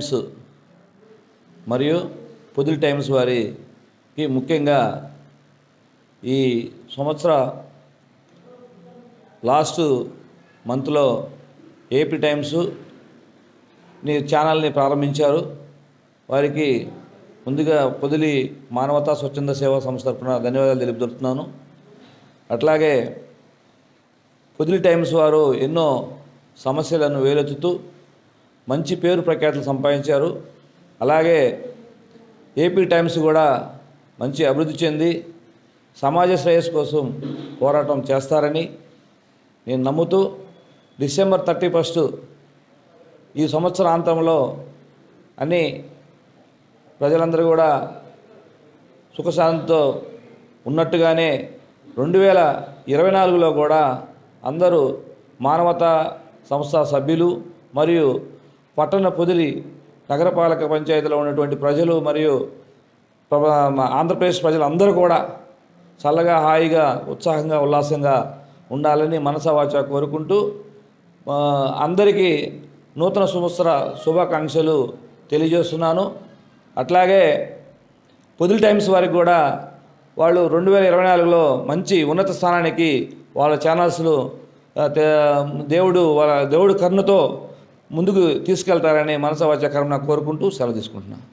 Times మరియు Podili times వారికి ముఖ్యంగా ఈ సంవత్సర లాస్ట్ మంత్లో ఏపీ టైమ్స్ నీ ఛానల్ని ప్రారంభించారు. వారికి ముందుగా పొదిలి మానవతా స్వచ్ఛంద సేవా సంస్థ తరపున ధన్యవాదాలు తెలుపుతున్నాను. అట్లాగే పొదిలి టైమ్స్ వారు ఎన్నో సమస్యలను వేలెత్తుతూ మంచి పేరు ప్రఖ్యాతులు సంపాదించారు. అలాగే ఏపీ టైమ్స్ కూడా మంచి అభివృద్ధి చెంది సమాజ శ్రేయస్సు కోసం పోరాటం చేస్తారని నేను నమ్ముతూ డిసెంబర్ థర్టీ ఫస్ట్ ఈ సంవత్సరాంతంలో అన్ని ప్రజలందరూ కూడా సుఖశాంతితో ఉన్నట్టుగానే రెండు వేల ఇరవై నాలుగులో కూడా అందరూ మానవతా సంస్థ సభ్యులు మరియు పట్టణ పొదిలి నగరపాలక పంచాయతీలో ఉన్నటువంటి ప్రజలు మరియు ఆంధ్రప్రదేశ్ ప్రజలందరూ కూడా చల్లగా హాయిగా ఉత్సాహంగా ఉల్లాసంగా ఉండాలని మనసవాచ కోరుకుంటూ అందరికీ నూతన సంవత్సర శుభాకాంక్షలు తెలియజేస్తున్నాను. అట్లాగే పొదిలి టైమ్స్ వారికి కూడా వాళ్ళు రెండు వేల ఇరవై నాలుగులో మంచి ఉన్నత స్థానానికి వాళ్ళ ఛానల్స్లు దేవుడు వాళ్ళ దేవుడు కర్ణతో ముందుకు తీసుకెళ్తారని మనసవాచ కరుణ కోరుకుంటూ సెలవు తీసుకుంటున్నాను.